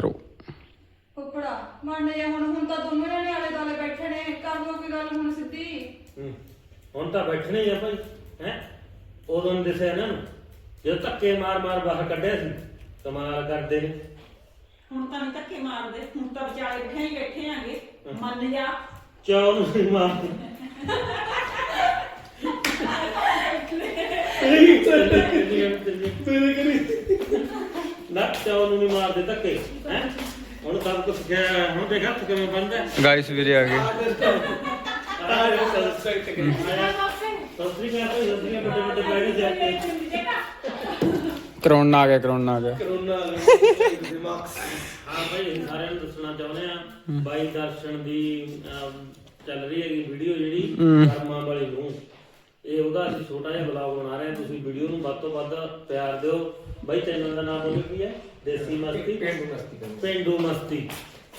ਕਰੋ। ਫੁੱਫੜਾ ਮੰਨ ਜਾ ਹੁਣ ਹੁਣ ਤਾਂ ਦੋਵੇਂ ਜਣੇ ਆਲੇ ਦਾਲੇ ਬੈਠੇ ਨੇ ਕਰ ਲੋ ਕੋਈ ਗੱਲ ਹੁਣ ਸਿੱਧੀ। ਹੂੰ। ਹੁਣ ਤਾਂ ਬੈਠਣੇ ਹੀ ਆ ਭਾਈ ਹੈ? ਉਦੋਂ ਨੀ ਦਿਸਿਆ ਇਹਨਾਂ ਨੂੰ। ਜਦੋਂ ਧੱਕੇ ਮਾਰ ਮਾਰ ਬਾਹਰ ਕੱਢਿਆ ਸੀ ਕਮਾਲ ਕਰਦੇ ਨੇ। ਹੁਣ ਤਾਂ ਨਹੀਂ ਧੱਕੇ ਮਾਰਦੇ ਹੁਣ ਤਾਂ ਵਿਚਾਲੇ ਬੈਠੇ ਹੀ ਬੈਠੇ ਆਂਗੇ ਮੰਨ ਜਾ। ਚਾਹ ਨੂੰ ਨਹੀਂ ਮਾਰਦੇ ਤੇਰੇ ਕਰੀ ਨਾ ਚਾਹ ਨੂੰ ਨਹੀਂ ਮਾਰਦੇ ਧੱਕੇ ਹੈ? ਹੁਣ ਸਭ ਕੁਝ ਗਿਆ ਹੁਣ ਦੇਖ ਹੱਥ ਕਿਵੇਂ ਬੰਦਾ ਗਾਇਸ ਵੀਰੇ ਆ ਗਏ। ਸਸਰੀ ਕਾ ਭਾਈ ਸਸਰੀ ਕਾ ਵੱਡੇ ਵੱਡੇ ਬੈਠੇ ਸੀ ਆਪਣੇ ਕਰੋਨਾ ਆ ਗਿਆ ਕਰੋਨਾ ਆ ਗਿਆ। ਹਾਂ ਭਾਈ ਸਾਰਿਆਂ ਨੂੰ ਦੱਸਣਾ ਚਾਹੁੰਦੇ ਆ ਬਾਈ ਦਰਸ਼ਨ ਦੀ ਚੱਲ ਰਹੀ ਹੈਗੀ ਵੀਡੀਓ ਜਿਹੜੀ। ਕਰਮਾਂ ਵਾਲੀ ਨੂੰ। ਇਹ ਉਹਦਾ ਅਸੀਂ ਛੋਟਾ ਜਿਹਾ ਬਲੌਗ ਬਣਾ ਰਹੇ ਹਾਂ ਤੁਸੀਂ ਵੀਡੀਓ ਨੂੰ ਵੱਧ ਤੋਂ ਵੱਧ ਪਿਆਰ ਦਿਓ ਬਾਈ ਚੈਨਲ ਦਾ ਨਾਮ ਬੋਲੋ ਕੀ ਹੈ ਦੇਸੀ ਮਸਤੀ ਪਿੰਡੂ ਮਸਤੀ ਪਿੰਡੂ ਮਸਤੀ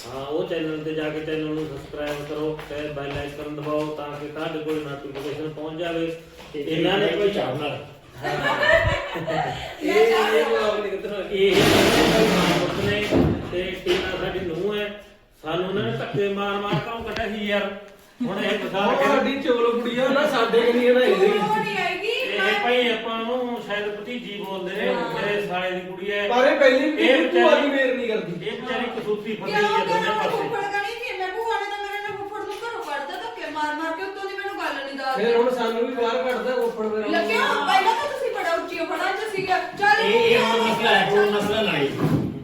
ਹਾਂ ਉਹ ਚੈਨਲ ਤੇ ਜਾ ਕੇ ਚੈਨਲ ਨੂੰ ਸਬਸਕ੍ਰਾਈਬ ਕਰੋ ਤੇ ਬੈਲ ਆਈਕਨ ਦਬਾਓ ਤਾਂ ਕਿ ਤੁਹਾਡੇ ਕੋਲ ਨੋਟੀਫਿਕੇਸ਼ਨ ਪਹੁੰਚ ਜਾਵੇ ਇਹਨਾਂ ਨੇ ਕੋਈ ਚਾਹਨਾ ਇਹ ਇਹ ਨੇ ਤੇ ਟੀਨਾ ਸਾਡੀ ਨੂੰਹ ਹੈ ਸਾਨੂੰ ਉਹਨਾਂ ਨੇ ਧੱਕੇ ਮਾਰ ਮਾਰ ਕੰਮ ਕੱਢਿਆ ਸੀ ਯਾਰ ਹੁਣ ਇਹ ਬਸਾਰ ਕੇ ਸਾਡੀ ਚੋਲ ਕੁੜੀਆਂ ਨਾ ਸਾਡੇ ਕਨੀ ਨਾ ਇਹਦੇ ਨਹੀਂ ਆਏਗੀ ਇਹ ਭਾਈ ਆਪਾਂ ਨੂੰ ਸ਼ਾਇਦ ਭਤੀਜੀ ਬੋਲਦੇ ਨੇ ਮੇਰੇ ਸਾਲੇ ਦੀ ਕੁੜੀ ਹੈ। ਪਰ ਇਹ ਪਹਿਲੀ ਵੀ ਇਹ ਭੂਆ ਦੀ ਮੇਰ ਨਹੀਂ ਕਰਦੀ। ਇਹ ਵਿਚਾਰੀ ਕਸੂਤੀ ਕਿਉਂ ਹੈ ਦੋਨੇ ਪਾਸੇ। ਕਣੀ ਕਿ ਮੈਂ ਭੂਆ ਨੇ ਤਾਂ ਮੇਰੇ ਨਾਲ ਫੁੱਫੜ ਨੂੰ ਘਰੋਂ ਕੱਢਦਾ ਧੱਕੇ ਮਾਰ ਮਾਰ ਕੇ ਉੱਤੋਂ ਦੀ ਮੈਨੂੰ ਗੱਲ ਨਹੀਂ ਦੱਸਦੀ ਫਿਰ ਹੁਣ ਸਾਨੂੰ ਵੀ ਬਾਹਰ ਕੱਢਦਾ ਉੱਪਰ ਮੇਰਾ ਲੱਗਿਆ ਪਹਿਲਾਂ ਤਾਂ ਤੁਸੀਂ ਬੜਾ ਉੱਚੀ ਫੜਾ ਚ ਸੀਗਾ। ਚੱਲ ਇਹ ਹੁਣ ਮਸਲਾ ਹੈ ਹੁਣ ਮਸਲਾ ਲੜਾਈ।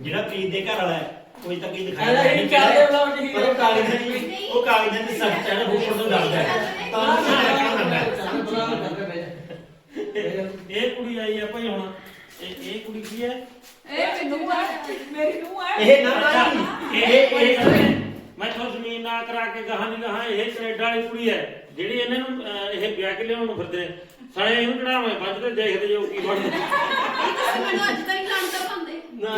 ਜਿਹੜਾ ਪ੍ਰੀਤ ਦੇ ਘਰ ਵਾਲਾ ਹੈ ਕੋਈ ਤਾਂ ਕੀ ਦਿਖਾਇਆ ਇਹਦਾ ਇਹ ਚੱਲਦੇ ਬਲੌਗ ਚ ਪਰ ਉਹ ਕਾਗਜ਼ਾਂ ਦੀ ਉਹ ਕਾਗਜ਼ਾਂ ਦੀ ਸਖਤ ਹੈ ਉਹ ਤੋਂ ਡਰਦਾ ਹੈ। ਤਾਂ ਉਹਨੂੰ ਧਿਆਨ ਰੱਖਣਾ ਪੈਂਦਾ ਹੈ। ਇਹ ਕੁੜੀ ਆਈ ਹੈ ਭਾਈ ਹੁਣ। ਇਹ ਇਹ ਕੁੜੀ ਕੀ ਹੈ? ਇਹ ਮੈਨੂੰ ਆ ਮੇਰੀ ਨੂੰ ਆ। ਇਹ ਨਾ ਨਾ ਇਹ ਇਹ ਮੈਂ ਤੁਹਾਨੂੰ ਜ਼ਮੀਨ ਨਾ ਕਰਾ ਕੇ ਗਾਹਾਂ ਨਹੀਂ ਗਾਹਾਂ ਇਹ ਕੈਨੇਡਾ ਵਾਲੀ ਕੁੜੀ ਹੈ। ਜਿਹੜੀ ਇਹਨਾਂ ਨੂੰ ਅਹ, ਇਹ ਵਿਆਹ ਕੇ ਲਿਆਉਣ ਨੂੰ ਫਿਰਦੇ ਨੇ। ਸਾਲੇ ਇਹਨੂੰ ਚੜਾਵੇਂ ਵੱਜ ਤੇ ਦੇਖਦੇ ਜੋ ਕੀ ਬਣਦਾ। ਮੈਨੂੰ ਅੱਜ ਤੱਕ ਲੰਡਰ ਪਾਉਂਦੇ ਨਾ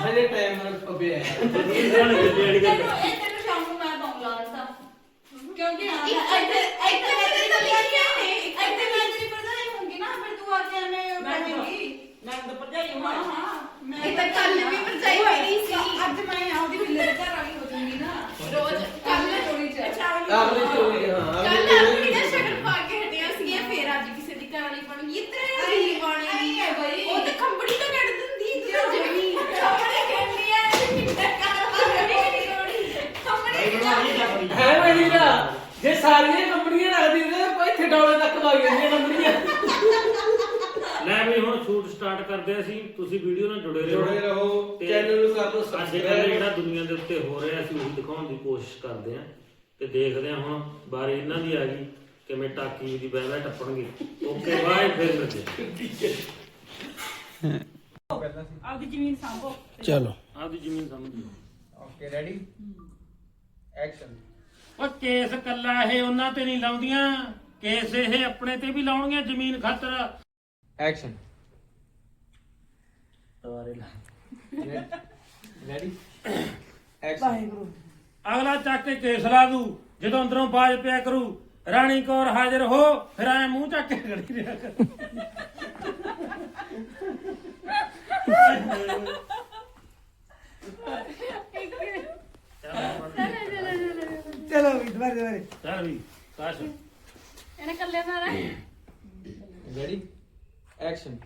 ਹਜੇ ਟਾਈਮ ਨਾਲ ਪੱਬਿਆ ਇਹ ਜਾਣ ਗੱਡੀ ਵਾਲੀ ਗੱਲ ਤੈਨੂੰ ਇਹ ਤੈਨੂੰ ਸ਼ਾਮ ਨੂੰ ਮੈਂ ਪਾਉਂਗਾ ਰਸਤਾ ਕਿਉਂਕਿ ਹਾਂ ਇੱਕ ਇੱਥੇ ਇੱਥੇ- ਇੱਥੇ ਮੈਂ ਤੇਰੀ ਇੱਥੇ ਭਰਜਾਈ ਇੱਥੇ ਇੱਥੇ ਮੈਂ ਤੇਰੀ ਭਰਜਾਈ ਹੋਊਂਗੀ ਨਾ ਫਿਰ ਤੂੰ ਆ ਕੇ ਐਵੇਂ ਮੈਂ ਕਹੇਂਗੀ ਮੈਂ ਤਾਂ ਭਰਜਾਈ ਹਾਂ ਹਾਂ ਹਾਂ ਮੈਂ ਇਹ ਤਾਂ ਕੱਲ ਵੀ ਭਰਜਾਈ ਮੇਰੀ ਸੀ। ਅੱਜ ਮੈਂ ਆਉਂਦੀ ਬਿੱਲੇ ਦੇ ਘਰ ਵਾਲੀ ਹੋ ਜਾਊਂਗੀ ਨਾ ਰੋਜ਼ ਕੱਲ ਥੋੜੀ ਚ ਅਗਲੇ ਚ ਹੋਈ ਹਾਂ ਕੱਲ ਅਗਲੇ ਆਪਣੀ ਨਾ ਸ਼ਕਲ ਪਾ ਕੇ ਹਟਿਆ ਸੀ ਫੇਰ ਅੱਜ ਕਿਸੇ ਦੀ ਕਹਾਣੀ ਬਣ ਗਈ ਇਤਰੇ ਦੀ ਬਣੀ ਹੈ ਬਈ। ਉਹ ਤੇ ਖੰਬੜੀ ਤਾਂ ਕੱਢ ਦਿੰਦੀ ਤੇ ਜਮੀ ਖੰਬੜੀ ਕਹਿੰਦੀ ਆ ਕਿੰਨਾ ਕਰ ਖੰਬੜੀ ਖੰਬੜੀ ਹੈ ਵਹੀ ਨਾ ਜੇ ਸਾਰੀਆਂ ਕੰਪਨੀਆਂ ਰੱਖਦੀ ਤੇ ਕੋਈ ਠਡੌਲੇ ਤੱਕ ਲੱਗ ਜਾਂਦੀਆਂ ਕੰਪਨੀਆਂ। ਲੈ ਵੀ ਹੁਣ ਸ਼ੂਟ ਸਟਾਰਟ ਕਰਦੇ ਅਸੀਂ ਤੁਸੀਂ ਵੀਡੀਓ ਨਾਲ ਜੁੜੇ ਰਹੋ। ਜੁੜੇ ਰਹੋ ਤੇ ਚੈਨਲ ਨੂੰ ਕਰ ਲਓ ਅੱਜ ਕੱਲ੍ਹ ਸਬਸਕ੍ਰਾਈਬ ਜਿਹੜਾ ਦੁਨੀਆ ਦੇ ਉੱਤੇ ਹੋ ਰਿਹਾ ਅਸੀਂ ਉਹੀ ਦਿਖਾਉਣ ਦੀ ਕੋਸ਼ਿਸ਼ ਕਰਦੇ ਹਾਂ। ਤੇ ਦੇਖਦੇ ਹਾਂ ਹੁਣ ਬਾਰੀ ਇਹਨਾਂ ਦੀ ਆ ਗਈ ਕਿਵੇਂ ਟਾਕੀ ਦੀ ਬਹਿ ਬਹਿ ਟੱਪਣਗੇ। ਓਕੇ ਬਾਏ ਫਿਰ ਮਿਲਦੇ ਆਪਦੀ ਜ਼ਮੀਨ ਸੰਭੋ। ਚਲੋ। ਆਪਦੀ ਜ਼ਮੀਨ ਸਮਝੋ ਓਕੇ ਰੈਡੀ ਐਕਸ਼ਨ ਉਹ ਕੇਸ ਕੱਲਾ ਇਹ ਉਹਨਾਂ ਤੇ ਨਹੀਂ ਲਾਉਂਦੀਆਂ। ਕੇਸ ਇਹ ਆਪਣੇ ਤੇ ਵੀ ਲਾਉਣਗੀਆਂ ਜ਼ਮੀਨ ਖਾਤਰ। ਐਕਸ਼ਨ ਦੁਬਾਰੇ ਲਾ। ਰੈਡੀ ਐਕਸ਼ਨ ਅਗਲਾ ਚੱਕ ਕੇ ਕੇਸ ਲਾ ਦੂ ਜਦੋਂ ਅੰਦਰੋਂ ਬਾਜ ਪਿਆ ਕਰੂ। ਰਾਣੀ ਕੌਰ ਹਾਜ਼ਰ ਹੋ ਫਿਰ ਐ ਮੂੰਹ ਚੱਕ ਕੇ ਖੜੀ ਰਿਹਾ ਕਰ ਚਲੋ ਵੀ ਦੁਬਾਰੇ ਦੁਬਾਰੇ। ਚੱਲ ਵੀ ਕਾਸ਼। ਇਹਨੇ ਕੱਲੇ ਨਾਲ ਰੈਡੀ ਐਕਸ਼ਨ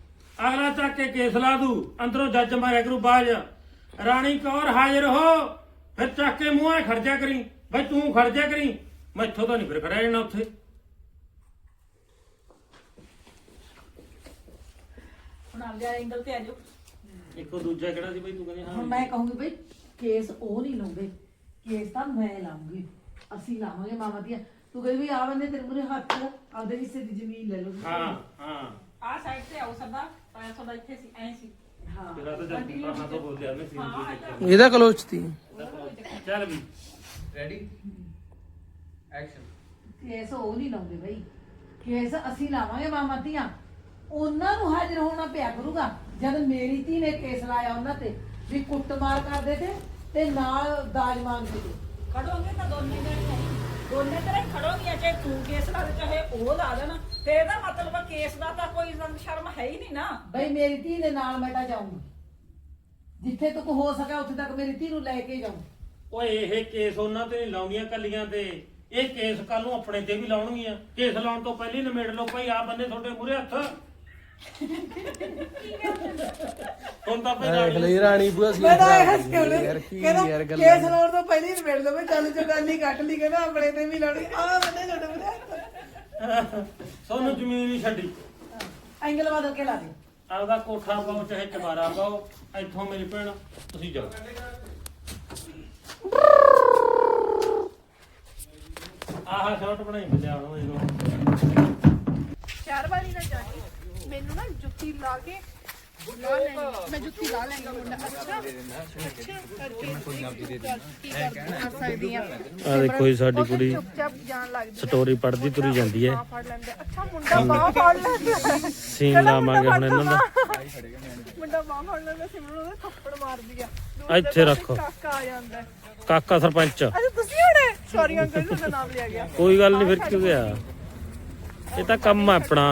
ਅਗਲਾ ਚੱਕ ਕੇ ਕੇਸ ਲਾ ਦੂ। ਅੰਦਰੋਂ ਜੱਜ ਮਾਰਿਆ ਕਰੂ ਬਾਜ। ਰਾਣੀ ਕੌਰ ਹਾਜ਼ਰ ਹੋ। ਫਿਰ ਚੱਕ ਕੇ ਮੂੰਹਾਂ 'ਚ ਖੜ ਜਾ ਕਰੀ। ਬਈ ਤੂੰ ਖੜ ਜਾ ਕਰੀ। ਮੈਥੋਂ ਤਾਂ ਨਹੀਂ ਫਿਰ ਖੜਿਆ ਜਾਣਾ ਉੱਥੇ। ਹੁਣ ਆਪਦੇ ਐਂਗਲ ਤੇ ਆ ਜਾਓ। ਇੱਕੋ ਦੂਜਾ ਕਿਹੜਾ ਸੀ ਬਈ ਤੂੰ ਕਹਿੰਦੀ ਹੁਣ ਹਾਂ ਮੈਂ ਕਹੂੰਗੀ ਬਈ ਕੇਸ ਉਹ ਨਹੀਂ ਲਾਉਂਦੇ। ਕੇਸ ਤਾਂ ਮੈਂ ਲਾਉਂਗੀ। ਅਸੀਂ ਲਾਵਾਂਗੇ ਮਾਮਾ ਦੀਆਂ। ਤੂੰ ਕਹਿੰਦੀ ਵੀ ਆ ਬੰਦੇ ਤੇਰੇ ਮੂਰੇ ਹੱਥ ਆਪਦੇ ਹਿੱਸੇ ਦੀ ਜ਼ਮੀਨ ਲੈ ਲਓ। ਹਾਂ ਹਾਂ। ਆਹ ਸਾਈਡ ਤੇ ਆਓ ਸਦਾ ਤਾਂ ਤੁਹਾਡਾ ਇੱਥੇ ਸੀ ਐ ਸੀ। ਹਾਂ। ਤੇਰਾ ਤਾਂ ਜੱਜ ਪਾਣਾ ਤੋਂ ਬੋਲਿਆ ਮੈਂ ਸੀ ਇਹਦਾ ਕਲੋਚ ਤੀ ਚੱਲ ਵੀ। ਰੈਡੀ ਐਕਸ਼ਨ ਕੇਸ ਉਹ ਨਹੀਂ ਲਾਉਂਦੇ ਬਈ। ਕੇਸ ਅਸੀਂ ਲਾਵਾਂਗੇ ਮਾਮਾ ਦੀਆਂ। ਉਹਨਾਂ ਨੂੰ ਹਾਜ਼ਰ ਹੋਣਾ ਪਿਆ ਕਰੂਗਾ। ਜਦ ਮੇਰੀ ਧੀ ਨੇ ਕੇਸ ਲਾਇਆ ਉਹਨਾਂ ਤੇ ਵੀ ਕੁੱਟਮਾਰ ਕਰਦੇ ਤੇ ਤੇ ਨਾਲ ਦਾਜ ਮੰਗਦੇ। ਤੇ ਖੜੋਗੇ ਤਾਂ ਦੋਨੇ ਜਣੇ ਦੋਨੇ ਤੇਰੇ ਖੜੋਗੀਆਂ ਚਾਹੇ ਤੂੰ ਕੇਸ ਲਾ ਦੇ ਚਾਹੇ ਉਹ ਲਾ ਦੇਣ। ਤੇ ਇਹਦਾ ਮਤਲਬ ਕੇਸ ਦਾ ਤਾਂ ਕੋਈ ਸੰਗ ਸ਼ਰਮ ਹੈ ਹੀ ਨਹੀਂ ਨਾ। ਬਈ ਮੇਰੀ ਧੀ ਦੇ ਨਾਲ ਮੈਂ ਤਾਂ ਜਾਊਂਗੀ। ਜਿੱਥੇ ਤੱਕ ਹੋ ਸਕਿਆ ਉੱਥੇ ਤੱਕ ਮੇਰੀ ਧੀ ਨੂੰ ਲੈ ਕੇ ਜਾਊਂ। ਓਏ ਇਹ ਕੇਸ ਉਹਨਾਂ ਤੇ ਨਹੀਂ ਲਾਉਂਦੀਆਂ ਕੱਲੀਆਂ ਤੇ। ਇਹ ਕੇਸ ਕੱਲ ਨੂੰ ਆਪਣੇ ਤੇ ਵੀ ਲਾਉਣਗੀਆਂ। ਕੇਸ ਲਾਉਣ ਤੋਂ ਪਹਿਲਾਂ ਹੀ ਨਿਮੇੜ ਲਓ ਭਾਈ ਆ ਬੰਨੇ ਤੁਹਾਡੇ ਮੂਰੇ ਹੱਥ। ਹੁਣ ਤਾਂ ਭਾਈ ਰਾਣੀ ਲਈ ਰਾਣੀ ਬੂਆ ਸੀ ਮੈਂ ਤਾਂ ਇਹ ਹੱਸ ਕੇ ਉਹਨੇ ਯਾਰ ਕੀ ਕੇਸ ਲਾਉਣ ਤੋਂ ਪਹਿਲਾਂ ਹੀ ਮਿਲ ਲਵੇ ਚੱਲ ਚੁਗਾਲੀ ਕੱਟ ਲਈ ਕਹਿੰਦਾ ਆਪਣੇ ਤੇ ਵੀ ਲਾਉਣੀ ਆ ਬੰਦੇ ਛੋਟੇ ਬੰਦੇ ਸੋਨੂੰ ਜ਼ਮੀਨ ਹੀ ਛੱਡੀ। ਐਂਗਲ ਬਦਲ ਕੇ ਲਾ ਦੇ। ਆਪਦਾ ਕੋਠਾ ਪਾਓ ਚਾਹੇ ਚਮਾਰਾ ਪਾਓ ਇੱਥੋਂ ਮੇਰੀ ਭੈਣ ਤੁਸੀਂ ਜਾਓ। ਆਹ ਸ਼ਾਟ ਬਣਾਈ ਮਿਲਿਆ ਹੁਣ ਇਹਨੂੰ। ਚਾਰ ਵਾਰੀ ਨਾ ਜਾਣੀ ਮੈਨੂੰ ਨਾ ਜੁੱਤੀ ਲਾ ਕੇ ਲਾ ਲੈਣੀ। ਮੈਂ ਜੁੱਤੀ ਲਾ ਲੈਂਗਾ ਮੁੰਡਾ। ਅੱਛਾ। ਅੱਛਾ ਕਰਕੇ ਕੀ ਕਰ ਸਕਦੀ ਆ? ਆ ਦੇਖੋ ਜੀ ਸਾਡੀ ਕੁੜੀ ਚੁੱਪਚਾਪ ਜਾਣ ਲੱਗ ਜੀ ਸਟੋਰੀ ਪੜ੍ਹਦੀ ਤੁਰੀ ਜਾਂਦੀ ਹੈ। ਬਾਂਹ ਫੜ ਲੈਂਦੇ। ਅੱਛਾ ਮੁੰਡਾ ਬਾਹ ਫੜ ਲੈਂਦਾ। ਸੀਨ ਲਾਵਾਂਗੇ ਹੁਣ ਇਹਨਾਂ ਦਾ। ਮੁੰਡਾ ਬਾਹ ਫੜ ਲੈਂਦਾ ਸਿਮਰਨ ਉਹਦੇ ਥੱਪੜ ਮਾਰਦੀ ਆ। ਇੱਥੇ ਰੱਖੋ। ਕਾਕਾ ਆ ਜਾਂਦਾ। ਹੈ। ਕਾਕਾ ਸਰਪੰਚ। ਅੱਛਾ ਤੁਸੀਂ ਹੋਣੇ? ਸੌਰੀ ਅੰਕਲ ਤੁਹਾਡਾ ਨਾਮ ਲਿਆ ਗਿਆ। ਕੋਈ ਗੱਲ ਨਹੀਂ ਫਿਰ ਕਿਉਂ ਗਿਆ ਇਹ ਤਾਂ ਕੰਮ ਆ ਆਪਣਾ।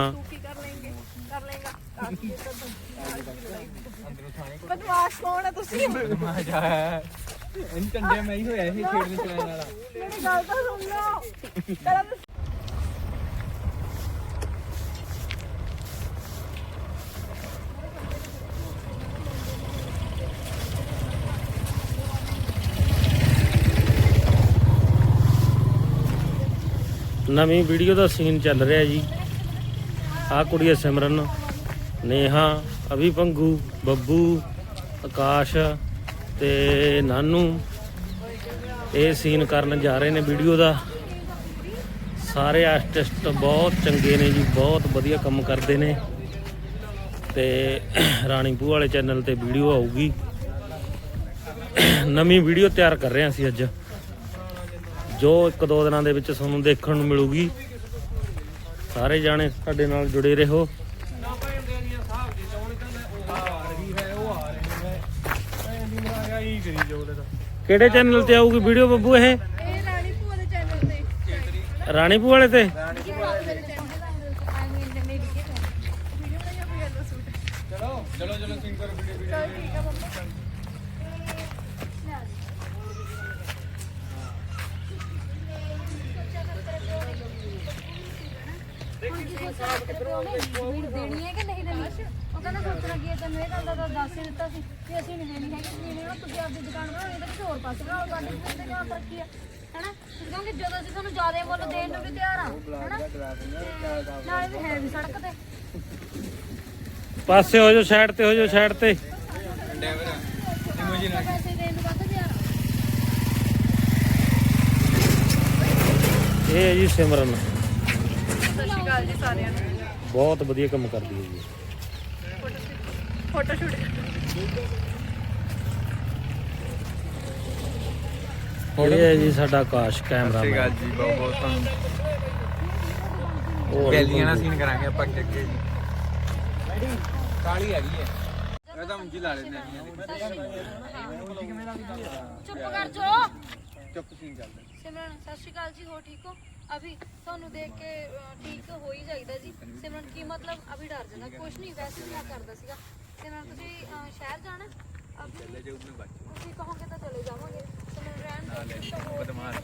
ਬਦਮਾਸ਼ ਕੌਣ ਹੈ ਤੁਸੀਂ? ਇਹਨ ਟੰਡੇ ਮੈਂ ਹੀ ਹੋਇਆ ਇਹ ਖੇਡਣ ਚਲਾਉਣ ਵਾਲਾ। ਮੇਰੀ ਗੱਲ ਤਾਂ ਸੁਣ ਲਓ। ਪਹਿਲਾਂ ਤਾਂ ਨਵੀਂ ਵੀਡੀਓ ਦਾ ਸੀਨ ਚੱਲ ਰਿਹਾ ਜੀ। ਆਹ ਕੁੜੀ ਹੈ ਸਿਮਰਨ। ਨੇਹਾ ਅਭੀ ਪੰਗੂ ਬੱਬੂ, ਆਕਾਸ਼ ਤੇ ਨਾਨੂ। ਇਹ ਸੀਨ ਕਰਨ ਜਾ ਰਹੇ ਨੇ ਵੀਡੀਓ ਦਾ। ਸਾਰੇ ਆਰਟਿਸਟ ਬਹੁਤ ਚੰਗੇ ਨੇ ਜੀ, ਬਹੁਤ ਵਧੀਆ ਕੰਮ ਕਰਦੇ ਨੇ। ਤੇ ਰਾਣੀਪੂ ਵਾਲੇ ਚੈਨਲ ਤੇ ਵੀਡੀਓ ਆਊਗੀ। ਨਵੀਂ ਵੀਡੀਓ ਤਿਆਰ ਕਰ ਰਹੇ ਹਾਂ ਅਸੀਂ ਅੱਜ। ਜੋ ਇੱਕ ਦੋ ਦਿਨਾਂ ਦੇ ਵਿੱਚ ਤੁਹਾਨੂੰ ਦੇਖਣ ਨੂੰ ਮਿਲੂਗੀ। ਸਾਰੇ ਜਾਣੇ ਸਾਡੇ ਨਾਲ ਜੁੜੇ ਰਹੋ। ਕਿਹੜੇ ਚੈਨਲ ਤੇ ਆਊਗੀ ਵੀਡੀਓ ਬੱਬੂ ਇਹ? ਇਹ ਰਾਣੀ ਭੂਆ ਦੇ ਚੈਨਲ ਤੇ। ਰਾਣੀਪੂ ਵਾਲੇ ਤੇ? ਮੇਰੇ ਚੈਨਲ ਆਈ ਮੀਨ ਮੇਰੀ ਕੀ ਵੀਡੀਓ ਬਣਾਈ ਕੋਈ ਯੈਲੋ ਸੂਟ। ਚਲੋ ਚਲੋ ਚਲੋ ਸਿੰਗ ਕਰੋ ਵੀਡੀਓ ਠੀਕ ਆ ਮੰਮਾ ਵੀਰ ਦੇਣੀ ਹੈ ਕਿ ਨਹੀਂ ਦੇਣੀ? ਉਹ ਕਹਿੰਦਾ ਸੋਚਣਾ ਕੀ ਹੈ ਤੈਨੂੰ? ਇਹ ਗੱਲ ਦਾ ਤਾਂ ਦੱਸ ਹੀ ਦਿੱਤਾ ਸੀ ਕਿ ਅਸੀਂ ਨਹੀਂ ਦੇਣੀ ਹੈਗੀ। ਜ਼ਮੀਨ ਨਾ ਤੁਸੀਂ ਆਪਦੀ ਦੁਕਾਨ ਬਣਾਉਣੀ ਤਾਂ ਕਿਸੇ ਹੋਰ ਪਾਸੇ ਬਣਾਓ ਤੁਹਾਡੀ ਜ਼ਮੀਨ ਤੇ ਕਿਉਂ ਤਰੱਕੀ ਆ। ਹੈਨਾ? ਤੁਸੀਂ ਕਹੋਗੇ ਜਦੋਂ ਅਸੀਂ ਤੁਹਾਨੂੰ ਜ਼ਿਆਦਾ ਮੁੱਲ ਦੇਣ ਨੂੰ ਵੀ ਤਿਆਰ ਆ ਹੈਨਾ? ਤੇ ਨਾਲੇ ਵੀ ਹੈ ਵੀ ਸੜਕ ਤੇ। ਪਾਸੇ ਹੋ ਜਾਓ ਸਾਈਡ ਤੇ ਹੋ ਜਾਓ ਸਾਈਡ ਤੇ। ਪੈਸੇ ਦੇਣ ਨੂੰ ਵੱਧ ਤਿਆਰ ਆ? ਇਹ ਹੈ ਜੀ ਸਿਮਰਨ। ਅਕਾਲ ਜੀ ਸਾਰਿਆਂ ਨੂੰ। ਬਹੁਤ ਵਧੀਆ ਕੰਮ ਕਰਦੀ ਹੈ ਜੀ। Photo shoot. ਇਹ ਹੈ ਜੀ ਸਾਡਾ ਆਕਾਸ਼ ਕੈਮਰਾਮੈਨ। ਜੀ ਬਹੁਤ ਬਹੁਤ ਤੁਹਾਨੂੰ ਹੋਰ ਗੈਲੀਆਂ ਨਾਲ ਸੀਨ ਕਰਾਂਗੇ ਆਪਾਂ ਅੱਗੇ ਅੱਗੇ ਜੀ। ਕਾਲੀ ਹੈਗੀ ਹੈ। ਇਹ ਤਾਂ ਹੀ ਲਾ ਲੈਂਦੇ ਚੁੱਪ ਕਰ ਜੋ ਚੁੱਪ ਸੀਨ ਚੱਲਦਾ। ਸਿਮਰਨ ਸਤਿ ਸ਼੍ਰੀ ਅਕਾਲ ਜੀ ਹੋ ਠੀਕ ਹੋ? ਅਭੀ ਤੁਹਾਨੂੰ ਦੇਖ ਕੇ ਠੀਕ ਹੋ ਹੀ ਜਾਈਦਾ ਜੀ। ਸਿਮਰਨ ਕੀ ਮਤਲਬ? ਅਭੀ ਡਰ ਜਾਂਦਾ। ਕੁਛ ਨਹੀਂ ਵੈਸੇ ਮੈਂ ਕਰਦਾ ਸੀਗਾ। ਸਿਮਰਨ ਤੁਸੀਂ ਸ਼ਹਿਰ ਜਾਣਾ? ਅਭੀ ਚਲੇ ਜਾਓ ਮੈਂ ਤੁਸੀਂ ਕਹੋਗੇ ਤਾਂ ਚਲੇ ਜਾਵਾਂਗੇ। ਸਿਮਰਨ ਰਹਿਣ ਦੇ ਬਦਮਾਸ਼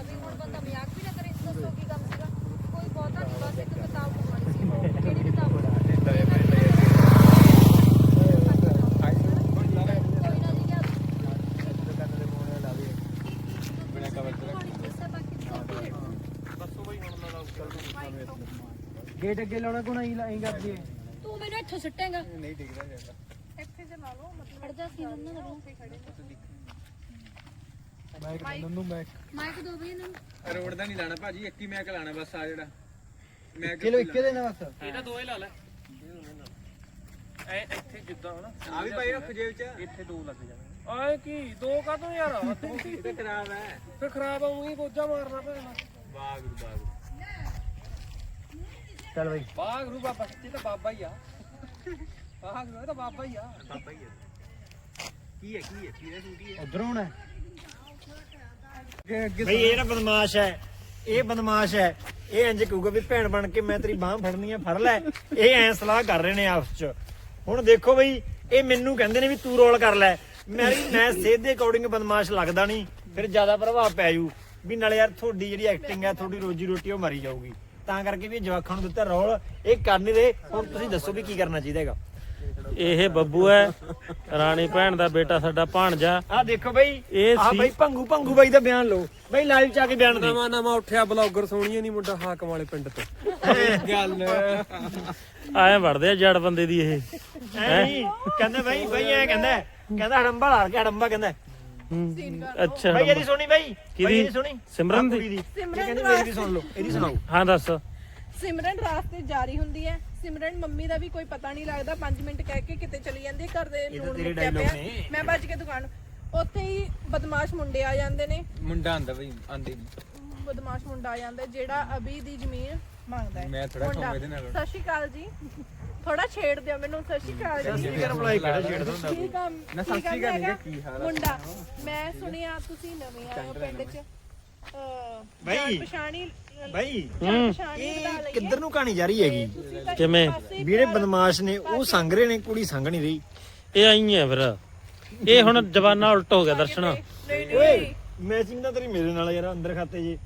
ਅਭੀ ਹੁਣ ਬੰਦਾ ਮਜ਼ਾਕ ਵੀ ਨਾ ਕਰੇ ਦੱਸੋ ਕੀ ਕੰਮ ਸੀਗਾ ਕੋਈ ਬਹੁਤਾ ਨਹੀਂ ਬਸ ਇੱਕ ਕਿਤਾਬ ਮੰਗਵਾਉਣੀ ਸੀ ਕਿਹੜੀ ਕਿਤਾਬ ਕੋਈ ਨਾ ਜੀ ਕਿਆ ਗੇਟ ਅੱਗੇ ਲਾਉਣਾ ਕੋਣ ਆਈ ਲਾਈ ਕਰਦੀ ਹੈ? ਤੂੰ ਮੈਨੂੰ ਇੱਥੋਂ ਸੁੱਟੇਗਾ। ਨਹੀਂ ਟਿਕਦਾ ਜਾਂਦਾ ਇੱਥੇ ਚਲਾ ਲਓ ਮਤਲਬ ਖੜ ਜਾ ਸੀ ਨੂੰ ਮੈਂ ਇੱਕ ਨੰਨੂ ਮੈਂ ਮਾਈਕ ਦੋ ਬਈ ਇਹਨਾਂ ਨੂੰ। ਰੋਡ ਦਾ ਨਹੀਂ ਲਾਣਾ ਭਾਜੀ ਇੱਕ ਹੀ ਮੈਕ ਲਾਣਾ ਬਸ ਆ ਜਿਹੜਾ। ਮੈਂ ਕਿਲੋ ਇੱਕੇ ਦੇ ਨਾ ਬਸ ਆ ਵੀ ਪਾਈ ਰੱਖ ਜੇਬ ਚ। ਇੱਥੇ ਦੋ ਲੱਗ ਜਾਣੇ। ਆਏ ਕੀ ਦੋ ਕਾਹਤੋਂ ਯਾਰ? ਇਹ ਤਾਂ ਖਰਾਬ ਹੈ। ਫੇ ਖਰਾਬ ਆਉਂਗੀ ਬੋਝਾ ਮਾਰਨਾ ਪੈਣਾ। ਵਾਹ ਗੁਰੂ ਵਾਹ ਗੁਰੂ। ਚੱਲ ਬਈ। ਬਾਗ ਰੂ ਬਾਬਾ ਸੱਚੀ ਤਾਂ ਬਾਬਾ ਹੀ ਆ। ਬਾਗ ਰੂ ਇਹ ਤਾਂ ਬਾਬਾ ਹੀ ਆ। ਬਾਬਾ ਹੀ ਹੈ ਕੀ ਹੈ ਕੀ ਹੈ? ਕੀ ਹੈ ਕੀ ਹੈ? ਉਧਰ ਹੋਣਾ। ਬਈ ਇਹ ਨਾ ਬਦਮਾਸ਼ ਹੈ। ਇਹ ਬਦਮਾਸ਼ ਹੈ। ਇਹ ਇੰਜ ਕਹੂਗਾ ਵੀ ਭੈਣ ਬਣ ਕੇ ਮੈਂ ਤੇਰੀ ਬਾਹ ਫੜਨੀ ਆ ਫੜ ਲੈ। ਇਹ ਐ ਸਲਾਹ ਕਰ ਰਹੇ ਨੇ ਆਪਸ ਚ। ਹੁਣ ਦੇਖੋ ਬਈ ਇਹ ਮੈਨੂੰ ਕਹਿੰਦੇ ਨੇ ਵੀ ਤੂੰ ਰੋਲ ਕਰ ਲੈ। ਮੇਰੀ ਮੈਂ ਸਿਹਤ ਦੇ ਅਕੋਰਡਿੰਗ ਬਦਮਾਸ਼ ਲੱਗਦਾ ਨਹੀਂ। ਫਿਰ ਜ਼ਿਆਦਾ ਪ੍ਰਭਾਵ ਪੈ ਜੂ ਵੀ ਨਾਲੇ ਯਾਰ ਤੁਹਾਡੀ ਜਿਹੜੀ ਐਕਟਿੰਗ ਹੈ ਤੁਹਾਡੀ ਰੋਜੀ ਰੋਟੀ ਉਹ ਮਰੀ ਜਾਊਗੀ। ਤਾਂ ਕਰਕੇ ਵੀ ਇਹ ਜਵਾਕਾਂ ਨੂੰ ਦਿੱਤਾ ਰੋਲ। ਇਹ ਕਰ ਨਹੀਂ ਰਹੇ। ਹੁਣ ਤੁਸੀਂ ਦੱਸੋ ਵੀ ਕੀ ਕਰਨਾ ਚਾਹੀਦਾ ਹੈਗਾ। ਇਹ ਬੱਬੂ ਹੈ। ਰਾਣੀ ਭੈਣ ਦਾ ਬੇਟਾ ਸਾਡਾ ਭਾਣਜਾ। ਆਹ ਦੇਖੋ ਬਈ। ਇਹ ਆਹ ਸੀ- ਬਈ ਭੰਗੂ ਭੰਗੂ ਬਾਈ ਦਾ ਬਿਆਨ ਲਓ। ਬਈ ਲਾਈਵ ਚ ਆ ਕੇ ਬਿਆਨ ਦੇ। ਨਵਾਂ ਨਵਾਂ ਉੱਠਿਆ ਬਲੌਗਰ ਸੋਹਣੀਏ ਨਹੀਂ ਮੁੰਡਾ ਹਾਕਮ ਵਾਲੇ ਪਿੰਡ ਤੋਂ। ਗੱਲ। ਆਏ ਵੜਦੇ ਆ ਜੜ ਬੰਦੇ ਦੀ ਇਹ। ਐ ਨਹੀਂ। ਕਹਿੰਦਾ ਬਈ ਬਈ ਐ ਕਹਿੰਦਾ। ਕਹਿੰਦਾ ਹੜੰਬਾ ਲਾ ਕੇ ਹੜੰਬਾ ਕਹਿੰਦਾ। ਅੱਛਾ ਬਈ ਇਹਦੀ ਸੁਣੀ ਬਈ। ਬਈ ਕਿਹਦੀ? ਇਹਦੀ ਸੁਣੀ। ਸਿਮਰਨ ਦੀ? ਇਹ ਕਹਿੰਦੀ ਮੇਰੀ ਵੀ ਸੁਣ ਲਓ ਇਹਦੀ ਸੁਣਾਓ। ਹਾਂ ਦੱਸ। ਸਿਮਰਨ ਰਾਸਤੇ ਜਾਰੀ ਹੁੰਦੀ ਹੈ। ਸਿਮਰਨ ਮੰਮੀ ਦਾ ਵੀ ਕੋਈ ਪਤਾ ਨਹੀਂ ਲੱਗਦਾ। 5 ਮਿੰਟ ਕਹਿ ਕੇ ਕਿਤੇ ਚਲੀ ਜਾਂਦੀ ਹੈ, ਘਰ ਦੇ ਇਹ ਤਾਂ ਨੂਣ ਤੇਰੇ ਮੁੱਕਿਆ dialogue ਪਿਆ। ਮੈਂ ਭੱਜ ਕੇ ਦੁਕਾਨ ਉੱਥੇ ਹੀ ਬਦਮਾਸ਼ ਮੁੰਡੇ ਆ ਜਾਂਦੇ ਨੇ। ਮੁੰਡਾ ਆਂਦਾ ਬਈ ਆਂਦੇ ਨਹੀਂ ਬਦਮਾਸ਼ ਮੁੰਡਾ ਆ ਜਾਂਦਾ ਜਿਹੜਾ ਅਭੀ ਦੀ ਜ਼ਮੀਨ ਮੰਗਦਾ ਹੈ। ਮੈਂ ਥੋੜ੍ਹਾ ਮੁੰਡਾ। ਕੰਮ ਇਹਦੇ ਨਾਲ। ਸਤਿ ਸ਼੍ਰੀ ਅਕਾਲ ਜੀ। ਥੋੜਾ ਛੇੜ ਦਿਓ ਮੈਨੂੰ ਸਤਿ ਸ਼੍ਰੀ ਅਕਾਲ ਜੀ। ਬੁਲਾਈ ਕਿਹੜਾ ਛੇੜਦਾ ਹੁੰਦਾ ਠੀਕ ਆ ਨਾ ਕੀ ਸਤਿ ਸ਼੍ਰੀ ਕਹਿੰਦੇ ਅਕਾਲ ਹੈਗਾ? ਕੀ ਹਾਲ ਆ? ਮੁੰਡਾ ਮੈਂ ਸੁਣਿਆ ਤੁਸੀਂ ਨਵੇਂ ਆਏ ਹੋ ਪਿੰਡ 'ਚ। ਅਹ, ਬਈ। ਜਾਣ ਪਛਾਣੀ ਬਈ। ਜਾਣ ਪਛਾਣੀ ਵਧਾ ਇਹ ਲਈਏ। ਕਿੱਧਰ ਨੂੰ ਕਹਾਣੀ ਜਾ ਰਹੀ ਹੈਗੀ? ਤੁਸੀਂ ਤਾਂ ਕਿਵੇਂ? ਪਾਸੇ ਹੀ ਵੀਰੇ ਪਿਆਰ- ਬਦਮਾਸ਼ ਨੇ ਉਹ ਸੰਗ ਰਹੇ ਨੇ ਕੁੜੀ ਸੰਗ ਨਹੀਂ ਰਹੀ। ਇਹ ਆਈ ਹੈ ਫਿਰ। ਇਹ ਹੁਣ ਜਵਾਨਾ ਉਲਟ ਹੋ ਗਿਆ ਦਰਸ਼ਨ। ਨਹੀਂ ਮੈਚਿੰਗ ਤਾਂ ਤੇਰੀ ਮੇਰੇ ਨਾਲ ਯਾਰ ਅੰਦਰ ਖਾਤੇ ਜੀ।